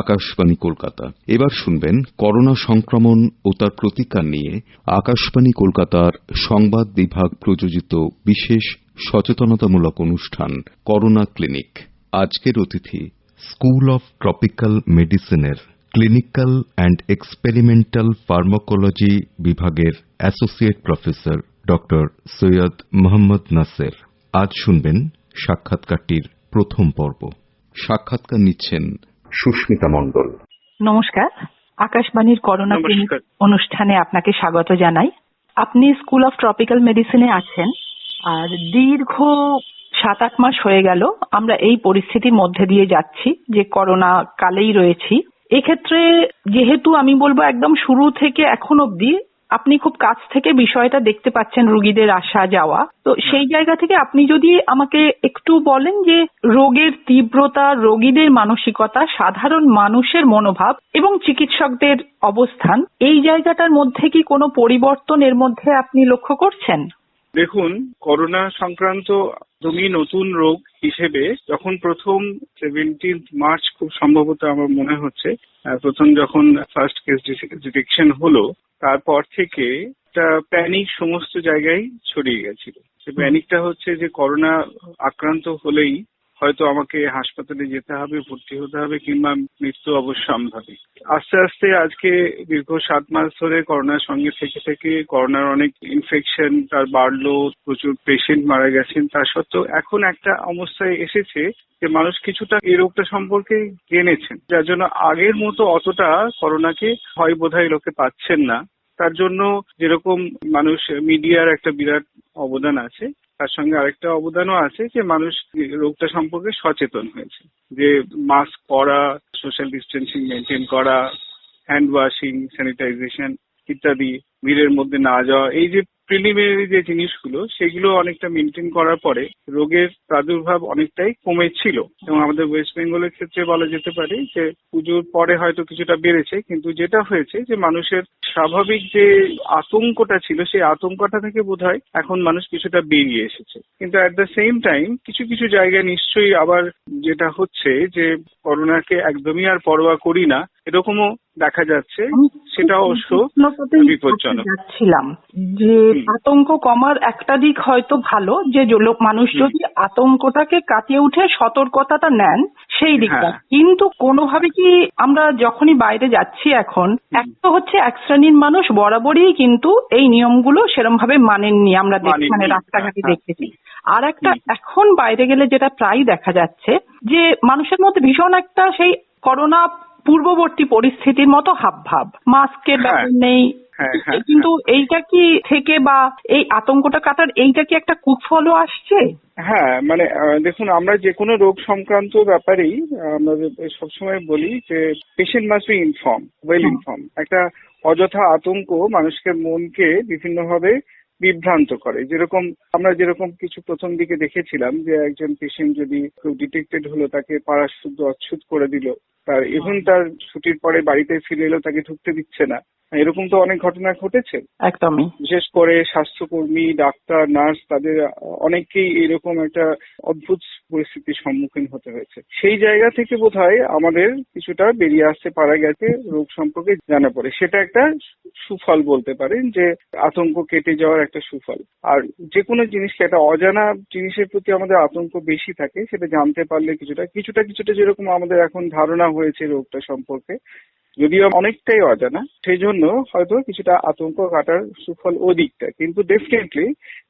আকাশবাণী কলকাতা। এবার শুনবেন করোনা সংক্রমণ ও তার প্রতিকার নিয়ে আকাশবাণী কলকাতার সংবাদ বিভাগ প্রযোজিত বিশেষ সচেতনতামূলক অনুষ্ঠান, করোনা ক্লিনিক। আজকের অতিথি স্কুল অফ ট্রপিক্যাল মেডিসিনের ক্লিনিক্যাল অ্যান্ড এক্সপেরিমেন্টাল ফার্মাকোলজি বিভাগের অ্যাসোসিয়েট প্রফেসর ড সৈয়দ মোহাম্মদ নাসের। আজ শুনবেন সাক্ষাৎকারটির প্রথম পর্ব। সাক্ষাৎকার নিচ্ছেন সুস্মিতা মণ্ডল। নমস্কার। আকাশবাণীর করোনা অনুষ্ঠানে আপনাকে স্বাগত জানাই। আপনি স্কুল অফ ট্রপিক্যাল মেডিসিনে আছেন। আর দীর্ঘ সাত আট মাস হয়ে গেল আমরা এই পরিস্থিতির মধ্যে দিয়ে যাচ্ছি যে করোনা কালেই রয়েছি। এক্ষেত্রে যেহেতু আমি বলব একদম শুরু থেকে এখন অবধি আপনি খুব কাছ থেকে বিষয়টা দেখতে পাচ্ছেন রুগীদের আসা যাওয়া। তো সেই জায়গা থেকে আপনি যদি আমাকে একটু বলেন যে রোগের তীব্রতা, রোগীদের মানসিকতা, সাধারণ মানুষের মনোভাব এবং চিকিৎসকদের অবস্থান, এই জায়গাটার মধ্যে কি কোনো পরিবর্তন এর মধ্যে আপনি লক্ষ্য করছেন? দেখুন, করোনা সংক্রান্ত তুমি নতুন রোগ হিসেবে যখন প্রথম সেভেন্টিন মার্চ খুব সম্ভবত আমার মনে হচ্ছে প্রথম যখন ফার্স্ট কেস ডিটেকশন হলো, তারপর থেকে প্যানিক সমস্ত জায়গায় ছড়িয়ে গেছিল। সে প্যানিকটা হচ্ছে যে করোনা আক্রান্ত হলেই হয়তো আমাকে হাসপাতালে যেতে হবে, ভর্তি হতে হবে কিংবা মৃত্যু অবশ্যম্ভাবী আস্তে আস্তে আজকে দীর্ঘ সাত মাস ধরে করোনার সঙ্গে থেকে থেকে করোনার অনেক ইনফেকশন তার বাড়লো, প্রচুর পেশেন্ট মারা গেছেন তা সত্ত্বেও এখন একটা অবস্থায় এসেছে যে মানুষ কিছুটা এই রোগটা সম্পর্কে জেনেছেন। যার জন্য আগের মতো অতটা করোনাকে হয় বোধহয় লোকে পাচ্ছেন না। তার জন্য যেরকম মানুষ মিডিয়ার একটা বিরাট অবদান আছে। তার সঙ্গে আরেকটা অবদানও আছে যে মানুষ রোগটা সম্পর্কে সচেতন হয়েছে। যে মাস্ক পরা সোশ্যাল ডিস্টেন্সিং মেনটেন করা হ্যান্ড ওয়াশিং স্যানিটাইজেশন ইত্যাদি, ভিড়ের মধ্যে না যাওয়া, এই যে প্রিলিমিনারি যে জিনিসগুলো, সেগুলো অনেকটা মেনটেন করার পরে রোগের প্রাদুর্ভাব অনেকটাই কমেছিল। এবং আমাদের ওয়েস্ট বেঙ্গলের ক্ষেত্রে বলা যেতে পারে যে, পুজোর পরে হয়তো কিছুটা বেড়েছে, কিন্তু যেটা হয়েছে যে, মানুষের স্বাভাবিক যে আতঙ্কটা ছিল, সেই আতঙ্কটা থেকে বোধহয় এখন মানুষ কিছুটা বেরিয়ে এসেছে। কিন্তু অ্যাট দ্য সেম টাইম কিছু কিছু জায়গায় নিশ্চয়ই আবার যেটা হচ্ছে যে, করোনাকে একদমই আর পরোয়া করি না। এরকমও দেখা যাচ্ছে সেটা অবশ্য বিপজ্জনক। যাচ্ছিলাম যে আতঙ্ক কমার একটা দিক হয়তো ভালো যে লোক মানুষ যদি আতঙ্কটাকে কাটিয়ে উঠে সতর্কতাটা নেন সেই দিকটা। হ্যাঁ। কিন্তু কোনোভাবে কি আমরা যখনই বাইরে যাচ্ছি এখন এক তো হচ্ছে এক শ্রেণির মানুষ বরাবরই কিন্তু এই নিয়মগুলো সেরম ভাবে মানেননি আমরা মানে রাস্তাঘাটে হ্যাঁ। দেখেছি। আর একটা এখন বাইরে গেলে যেটা প্রায় দেখা যাচ্ছে যে মানুষের মধ্যে ভীষণ একটা সেই করোনা পূর্ববর্তী পরিস্থিতির মতো হাবভাব। মাস্কের হ্যাঁ। ব্যাপার নেই। হ্যাঁ, হ্যাঁ, কিন্তু এইটা কি থেকে বা এই আতঙ্কটা কাটার এইটা কি একটা কুফলও আসছে? হ্যাঁ মানে দেখুন আমরা যে কোনো রোগ সংক্রান্ত ব্যাপারেই আমরা সবসময় বলি যে patient must be inform well inform একটা অযথা আতঙ্ক মানুষকে মনকে বিভিন্নভাবে বিভ্রান্ত করে। যেরকম আমরা যেরকম কিছু প্রথম দিকে দেখেছিলাম যে একজন পেশেন্ট যদি কেউ ডিটেক্টেড হলো তাকে পাড়া শুদ্ধ অচ্ছুত করে দিল তার ইভেন তার ছুটির পরে বাড়িতে ফিরে এলো তাকে ঢুকতে দিচ্ছে না। এরকম তো অনেক ঘটনা ঘটেছে। একদমই। বিশেষ করে স্বাস্থ্যকর্মী ডাক্তার নার্স তাদের অনেককেই এরকম একটা অদ্ভুত পরিস্থিতির সম্মুখীন হতে হয়েছে। সেই জায়গা থেকে বোধ হয় আমাদের কিছুটা বেরিয়ে আসতে পারা গেছে রোগ সম্পর্কে জানা পড়ে। সেটা একটা সুফল বলতে পারেন যে আতঙ্ক কেটে যাওয়ার একটা সুফল। আর যে কোনো জিনিসকে একটা অজানা জিনিসের প্রতি আমাদের আতঙ্ক বেশি থাকে, সেটা জানতে পারলে কিছুটা কিছুটা কিছুটা যেরকম আমাদের এখন ধারণা হয়েছে রোগটা সম্পর্কে যদিও অনেকটাই অজানা সেই জন্য হয়তো কিছুটা আতঙ্ক কাটার সুফল ওদিকটা। কিন্তু ডেফিনেটলি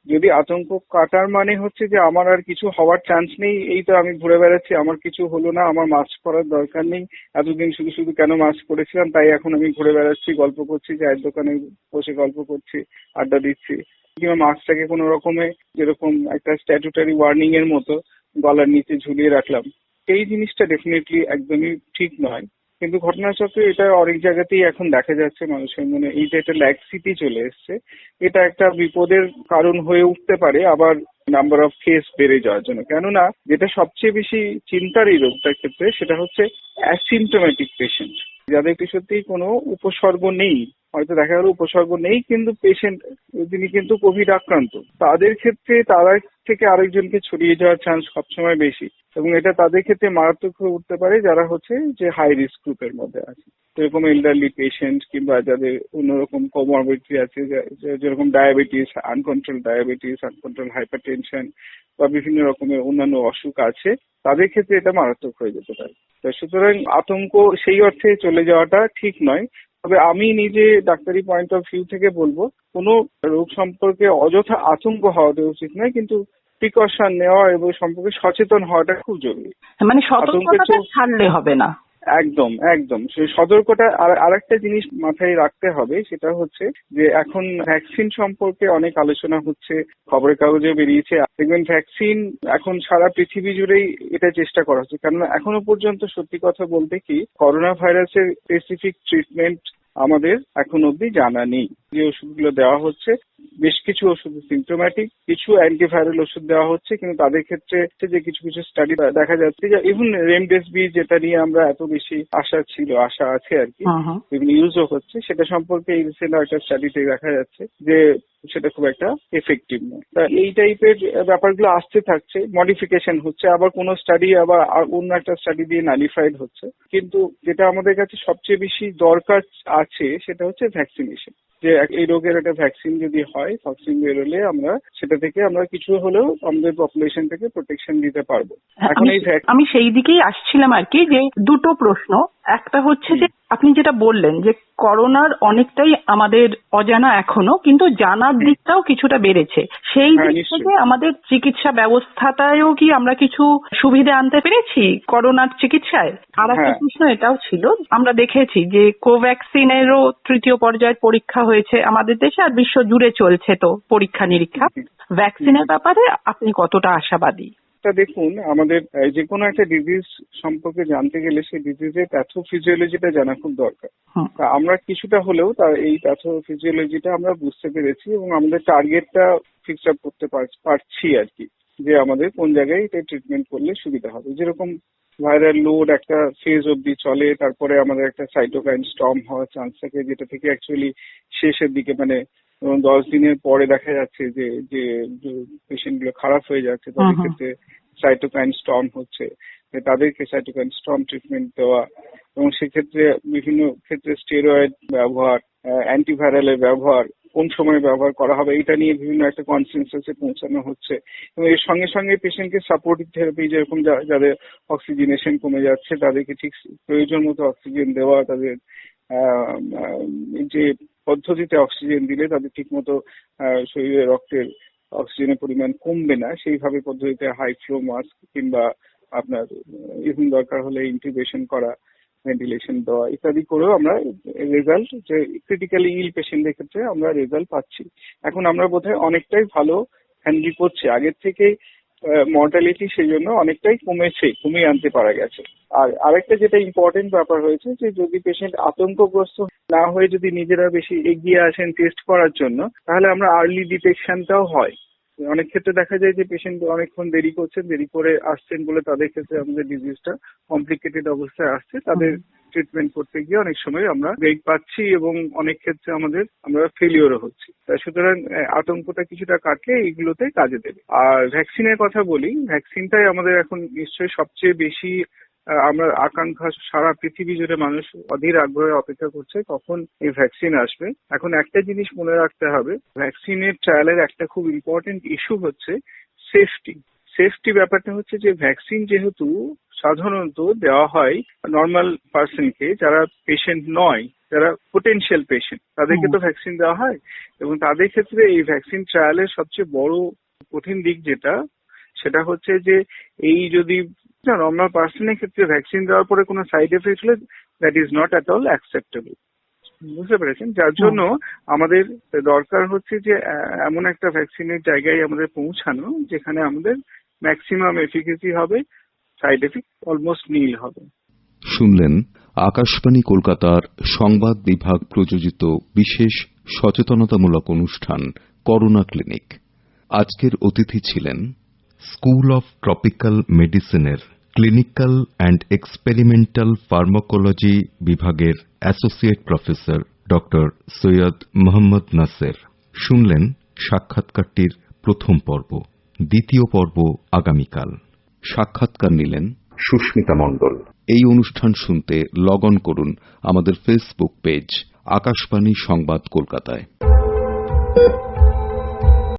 যদি আতঙ্ক কাটার মানে হচ্ছে যে আমার আর কিছু হওয়ার চান্স নেই, এই তো আমি ঘুরে বেড়াচ্ছি, আমার কিছু হলো না, আমার মাস্ক পরার দরকার নেই, এতদিন শুধু শুধু কেন মাস্ক পরেছিলাম, তাই এখন আমি ঘুরে বেড়াচ্ছি, গল্প করছি, চায়ের দোকানে বসে গল্প করছি, আড্ডা দিচ্ছি। কিংবা মাস্কটাকে কোনো রকমে যেরকম একটা স্ট্যাটুটারি ওয়ার্নিং এর মতো গলার নিচে ঝুলিয়ে রাখলাম। এই জিনিসটা ডেফিনেটলি একদমই ঠিক নয়। কিন্তু ঘটনাচক্রে এটা অনেক জায়গাতেই এখন দেখা যাচ্ছে মানুষের মনে, এই যে একটা ল্যাক্সিটি চলে এসছে, এটা একটা বিপদের কারণ হয়ে উঠতে পারে, আবার নাম্বার অফ কেস বেড়ে যাওয়ার জন্য। কেননা, যেটা সবচেয়ে বেশি চিন্তার এই রোগটার ক্ষেত্রে, সেটা হচ্ছে অ্যাসিমটোম্যাটিক পেশেন্ট যাদের কি সত্যিই কোনো উপসর্গ নেই হয়তো দেখা গেল উপসর্গ নেই, কিন্তু পেশেন্ট তিনি কিন্তু কোভিড আক্রান্ত, তাদের ক্ষেত্রে তারা থেকে আরেকজনকে ছড়িয়ে যাওয়ার চান্স সবসময় বেশি। এবং এটা তাদের ক্ষেত্রে মারাত্মক হয়ে উঠতে পারে যারা হচ্ছে যে হাই রিস্ক গ্রুপের মধ্যে আছে। যেরকম এল্ডারলি পেশেন্ট কিংবা যাদের অন্যরকম কোমরবিটি আছে যেরকম diabetes uncontrol diabetes uncontrol hypertension বা বিভিন্ন রকমের অন্যান্য অসুখ আছে, তাদের ক্ষেত্রে এটা মারাত্মক হয়ে যেতে পারে। সুতরাং আতঙ্ক সেই অর্থে চলে যাওয়াটা ঠিক নয়। তবে আমি নিজে ডাক্তারি পয়েন্ট অফ ভিউ থেকে বলব কোনো রোগ সম্পর্কে অযথা আতঙ্ক হওয়াটা উচিত নয় কিন্তু প্রিকশন নেওয়া এবং সম্পর্কে সচেতন হওয়াটা খুব জরুরি। মানে সতর্কতা ছাড়লে হবে না। একদম একদম। সেই সতর্কতা আর আরেকটা জিনিস মাথায় রাখতে হবে, সেটা হচ্ছে যে এখন ভ্যাকসিন সম্পর্কে অনেক আলোচনা হচ্ছে, খবরের কাগজে বেরিয়েছে। দেখবেন ভ্যাকসিন এখন সারা পৃথিবী জুড়েই এটা চেষ্টা করা হচ্ছে। কেননা এখনও পর্যন্ত সত্যি কথা বলতে কি করোনা ভাইরাসের স্পেসিফিক ট্রিটমেন্ট আমাদের এখন অবধি জানা নেই। যে ওষুধগুলো দেওয়া হচ্ছে বেশ কিছু ওষুধ সিমটোম্যাটিক কিছু অ্যান্টিভাইরাল ওষুধ দেওয়া হচ্ছে কিন্তু তাদের ক্ষেত্রে যে কিছু কিছু স্টাডি দেখা যাচ্ছে যে ইভেন রেমডেসিভির যেটা নিয়ে আমরা এত বেশি আশা ছিল আশা আছে আর কি হুম হুম। বিভিন্ন ইউজও হচ্ছে সেটা সম্পর্কে এই রিসেন্ট একটা স্টাডিতে দেখা যাচ্ছে যে সেটা খুব একটা এফেক্টিভ নয় তা এই টাইপের ব্যাপারগুলো আসতে থাকছে মডিফিকেশন হচ্ছে আবার কোনো স্টাডি আবার অন্য একটা স্টাডি দিয়ে নালিফাইড হচ্ছে কিন্তু যেটা আমাদের কাছে সবচেয়ে বেশি দরকার আছে সেটা হচ্ছে ভ্যাকসিনেশন যে এই রোগের একটা ভ্যাকসিন যদি হয় ভ্যাকসিন বেরোলে আমরা সেটা থেকে আমরা কিছু হলেও আমাদের পপুলেশন থেকে প্রোটেকশন দিতে পারব। এখন এই আমি সেই দিকেই আসছিলাম আর কি যে দুটো প্রশ্ন। একটা হচ্ছে যে আপনি যেটা বললেন যে করোনার অনেকটাই আমাদের অজানা এখনও কিন্তু জানার দিকটাও কিছুটা বেড়েছে। সেই হ্যাঁ, দিক থেকে আমাদের চিকিৎসা ব্যবস্থাটায়ও কি আমরা কিছু সুবিধা আনতে পেরেছি করোনার চিকিৎসায়? আর একটা হ্যাঁ। প্রশ্ন এটাও ছিল আমরা দেখেছি যে কোভ্যাক্সিনেরও তৃতীয় পর্যায়ের পরীক্ষা হয়েছে আমাদের দেশে আর বিশ্ব জুড়ে চলছে তো পরীক্ষা নিরীক্ষা ভ্যাকসিনের ব্যাপারে আপনি কতটা আশাবাদী? টা দেখুন আমাদের যে কোনো একটা ডিজিজ সম্পর্কে জানতে গেলে সেই ডিজিজের প্যাথোফিজিওলজিটা জানা খুব দরকার। তা আমরা কিছুটা হলেও তার এই প্যাথোফিজিওলজিটা আমরা বুঝতে পেরেছি এবং আমাদের টার্গেটটা ফিক্স আপ করতে পার- পারছি আর কি যে আমাদের কোন জায়গায় এটা ট্রিটমেন্ট করলে সুবিধা হবে। যেরকম ভাইরাল লোড একটা ফেজ অবধি চলে তারপরে আমাদের একটা সাইটোকাইন স্টর্ম হওয়ার চান্স থাকে যেটা থেকে অ্যাকচুয়ালি শেষের দিকে মানে দশ দিনের পরে দেখা যাচ্ছে যে যে পেশেন্টগুলো খারাপ হয়ে যাচ্ছে তাদের হুম হুম। ক্ষেত্রে সাইটোকাইন স্টর্ম হচ্ছে তাদেরকে সাইটোকাইন স্টর্ম ট্রিটমেন্ট দেওয়া এবং সেক্ষেত্রে বিভিন্ন ক্ষেত্রে স্টেরয়েড ব্যবহার অ্যান্টিভাইরালের ব্যবহার কোন সময় ব্যবহার করা হবে এটা নিয়ে বিভিন্ন একটা কনসেন্সাসে পৌঁছানো হচ্ছে। এবং এর সঙ্গে সঙ্গে পেশেন্টকে সাপোর্টিভ থেরাপি যেরকম যাদের অক্সিজেনেশন কমে যাচ্ছে, তাদেরকে ঠিক প্রয়োজন মতো অক্সিজেন দেওয়া, তাদের যে পদ্ধতিতে অক্সিজেন দিলে তাদের ঠিক মতো শরীরে রক্তের অক্সিজেনের পরিমাণ কমবে না। সেইভাবে পদ্ধতিতে হাই ফ্লো মাস্ক কিংবা আপনার ইভেন দরকার হলে ইন্টিগ্রেশন করা ভেন্টিলেশন দেওয়া, ইত্যাদি করেও আমরা রেজাল্ট যে ক্রিটিক্যালি ইল পেশেন্টদের ক্ষেত্রে আমরা রেজাল্ট পাচ্ছি। এখন আমরা বোধহয় অনেকটাই ভালো হ্যান্ডেল করছি। আগের থেকে মর্টালিটি সেই জন্য অনেকটাই কমেছে, কমিয়ে আনতে পারা গেছে। আর আরেকটা যেটা ইম্পর্টেন্ট ব্যাপার হয়েছে যে যদি পেশেন্ট আতঙ্কগ্রস্ত না হয়ে যদি নিজেরা বেশি এগিয়ে আসেন টেস্ট করার জন্য, তাহলে আমরা আর্লি ডিটেকশনটাও হয়। অনেক ক্ষেত্রে দেখা যায় যে পেশেন্ট অনেকক্ষণ দেরি করছেন দেরি করে আসছেন বলে তাদের ক্ষেত্রে আমাদের ডিজিজটা কমপ্লিকেটেড অবস্থায় আসছে। তাদের ট্রিটমেন্ট করতে গিয়ে অনেক সময় আমরা ব্রেক পাচ্ছি এবং অনেক ক্ষেত্রে আমাদের আমরা ফেলিওরও হচ্ছি। সুতরাং আতঙ্কটা কিছুটা কাটলে এইগুলোতে কাজে দেবে। আর ভ্যাকসিনের কথা বলি ভ্যাকসিনটাই আমাদের এখন নিশ্চয়ই সবচেয়ে বেশি আমরা আকাঙ্ক্ষা সারা পৃথিবী জুড়ে মানুষ অধীর আগ্রহে অপেক্ষা করছে কখন এই ভ্যাকসিন আসবে। এখন একটা জিনিস মনে রাখতে হবে ভ্যাকসিনের ট্রায়ালের একটা খুব ইম্পর্টেন্ট ইস্যু হচ্ছে সেফটি সেফটি ব্যাপারটা হচ্ছে যে ভ্যাকসিন যেহেতু সাধারণত দেওয়া হয় নর্মাল পার্সনকে যারা পেশেন্ট নয় যারা পোটেনশিয়াল পেশেন্ট তাদেরকে তো ভ্যাকসিন দেওয়া হয়। এবং তাদের ক্ষেত্রে এই ভ্যাকসিন ট্রায়ালের সবচেয়ে বড় কঠিন দিক যেটা সেটা হচ্ছে যে এই যদি নর্মাল পার্সনের ক্ষেত্রে ভ্যাকসিন দেওয়ার পরে কোনো সাইড এফেক্ট হলে that is not at all acceptable বুঝতে পেরেছেন? যার জন্য আমাদের দরকার হচ্ছে যে এমন একটা ভ্যাকসিনের জায়গায় আমাদের পৌঁছানো যেখানে আমাদের ম্যাক্সিমাম এফিকেসি হবে সাইড এফেক্ট অলমোস্ট নীল হবে। শুনলেন আকাশবাণী কলকাতার সংবাদ বিভাগ প্রযোজিত বিশেষ সচেতনতামূলক অনুষ্ঠান করোনা ক্লিনিক। আজকের অতিথি ছিলেন স্কুল অফ ট্রপিক্যাল মেডিসিনের ক্লিনিক্যাল অ্যান্ড এক্সপেরিমেন্টাল ফার্মাকোলজি বিভাগের associate professor doctor Syed Mohammad Naser. শুনলেন সাক্ষাৎকারটির প্রথম পর্ব, দ্বিতীয় পর্ব আগামীকাল। সাক্ষাৎকার নিলেন সুস্মিতা মণ্ডল। এই অনুষ্ঠান শুনতে লগ করুন আমাদের ফেসবুক পেজ, আকাশবাণী সংবাদ কলকাতায়।